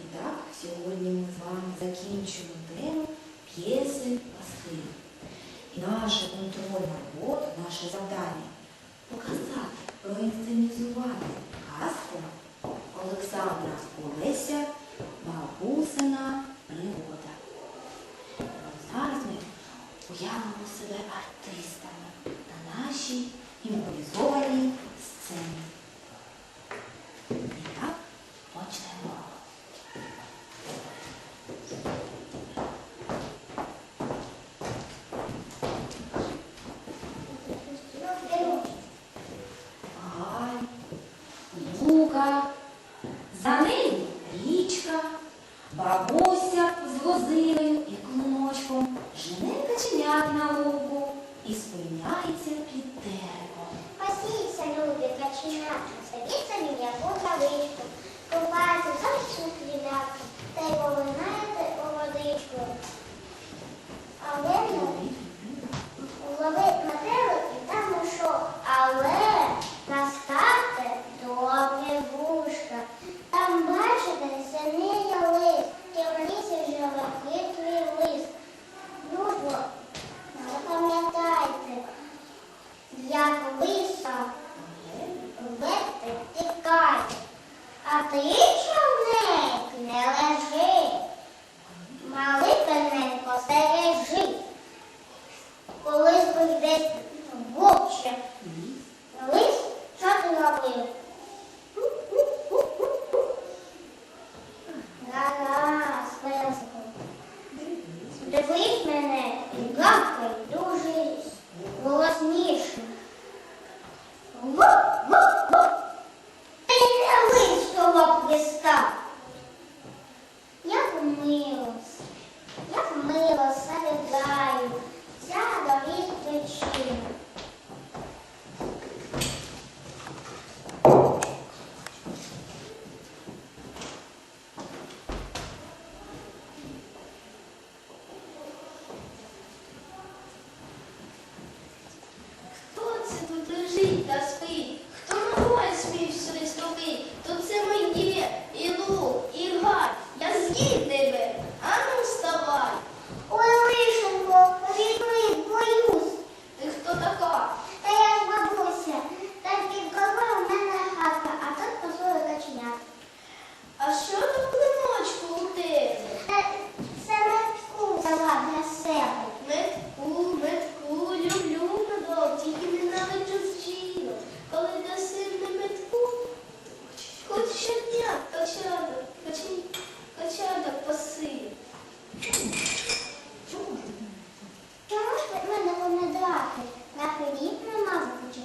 І так, сьогодні ми з вами закінчимо тему п'єси Пасхи. І наша контрольна робота, наше завдання показати, проінсценізувати казку Олександра Олеся Бабусина пригода. Зараз ми уявимо себе артистами на нашій імпровізованій сцені. як лиса, лети тікає, а ти човник не лежи, малий пененько стережи. Колись би десь ну, вовче, лис чорновий.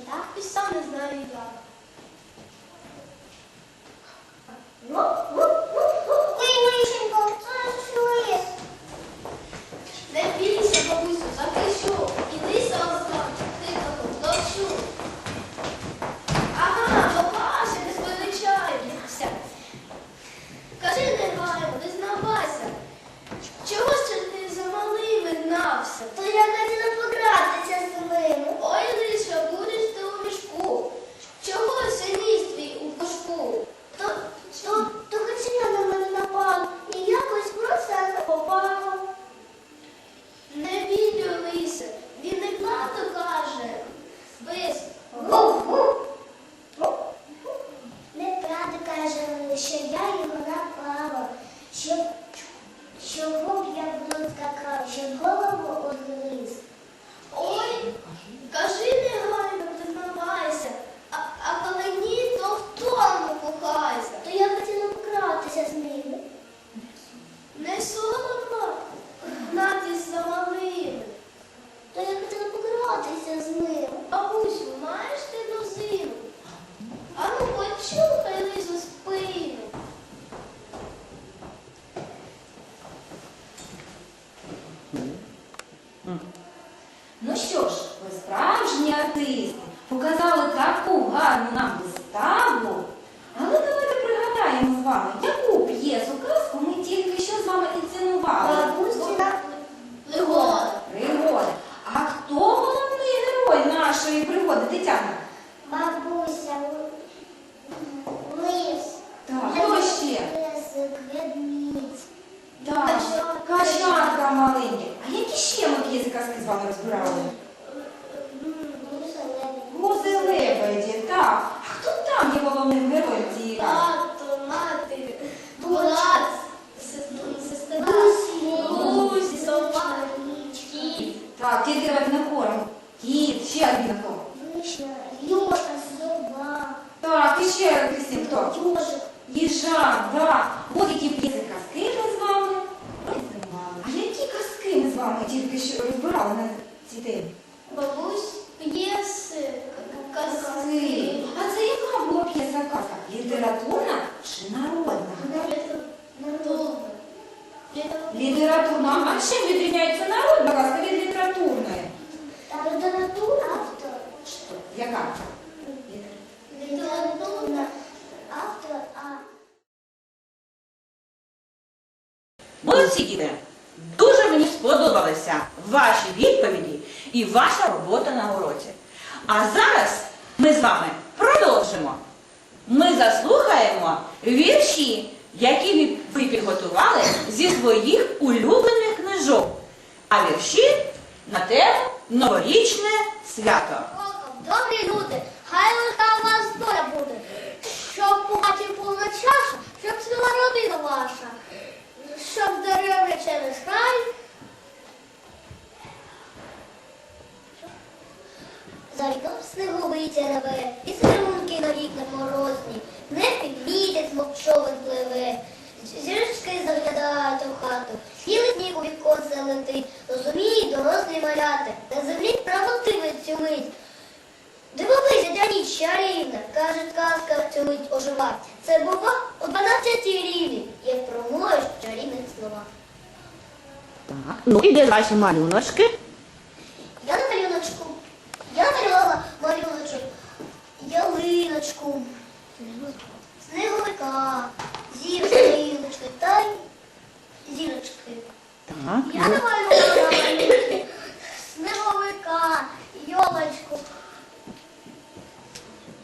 так і сам не знаю як. Ну, Чого? Ну що ж, ви справжні артисти показали таку гарну нам виставу. Але давайте пригадаємо з вами, яку п'єсу казку ми тільки що з вами інцинували. Бабусіна е, пригода. Пригода. А хто головний герой нашої пригоди, Тетяна? Бабуся, лис. Так, хто ще? Лисик, ведмідь. Так, качатка маленька казки з вами розбирали? Гуси, лебеді. Так. А хто там є головним героєм цієї казки? Тато, мати, сес- сестра, гусь, собака, кіт. Так, тільки однокорм. Кіт, ще однокорм. Вишня, Льоша, собака, Так, і ще Крістін, хто? Їжак, да. От які п'єси казки ми з вами розбирали. А які казки ми з що розбирали на ці темі? Бабусь, п'єси, к- казки. А це яка була п'єса казка? Літературна чи народна? Народна. Літературна. А чим відрізняється народна казка від літературної? Література автор. Яка? Література автор, а Молодці діти! Дуже мені сподобалися ваші відповіді і ваша робота на уроці. А зараз ми з вами продовжимо. Ми заслухаємо вірші, які ви- підготували зі своїх улюблених книжок. А вірші на тему новорічне свято. Добрі люди, хай лиха у вас доля буде, щоб у хаті повна чаша, щоб ціла родина ваша, щоб деревня через край. За вікном сніговиця реве, і струнки на вікнах морозні, не місяць мовчовий пливе, зірочки заглядають у хату, сіли сніг у віконце летить, розуміють дорослі маляти, на землі правотиви цю мить. Дивовися, ця ніч чарівна, каже казка цю мить ожива. Це бува о 12 рівні, як промовиш чарівних слова. Так. Ну і де ваші малюночки? Я малювала. Малюночок. Ялиночку. снеговика, Зірочки. Та зірочки. Так. Я намалювала малюнки. Сніговика. Йолочку.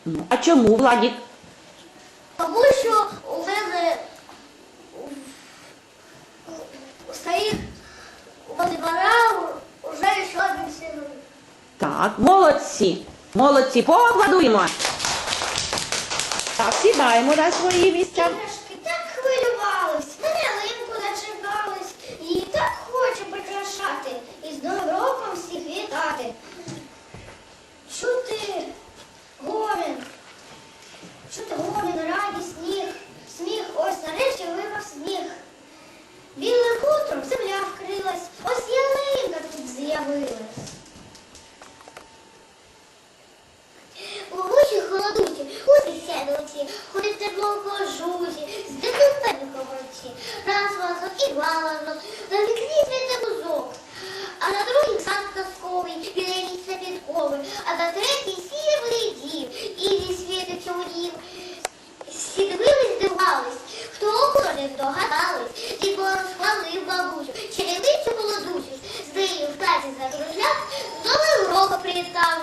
Ну, А чому, Владік? Тому що у мене у- стоїть у двора вже ще один сніговик. Так, молодці. Молодці, поаплодуємо. Так, сідаємо на свої місця. Іграшки так хвилювались, на ялинку начинались, і так хоче прикрашати, і з Новим роком всіх вітати. Чути гомін, чути гомін, радість, сніг, сміх, ось нарешті випав сніг. Білим хутром земля вкрилась, ось ялинка тут з'явилась. А на третій сірий дів, і зі світить у дів. Всі дивились, дивались, хто охорони догадались, і розхвалив бабусю, черевицю молодусю, з нею в хаті закружляв, з новим роком привітав.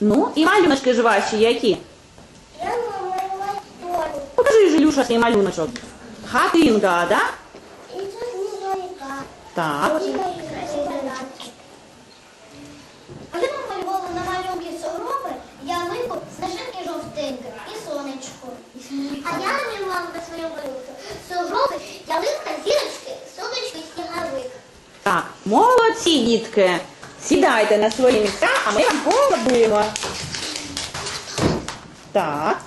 Ну, і малюночки ж ваші які? Я намалювала долю. Покажи, Жилюша, свій малюночок. Хатинка, да? І це снігурика. Так. І мої красиві ранки. А я намалювала на малюнки сугроби, ялинку, снежинки жовтинки сонечко. А я намалювала на свою малюнку сугроби, ялинка, зірочки, сонечко і сніговик. Так, молодці, дітки. Сідайте на свої місця, а ми вам поаплодуємо. Так.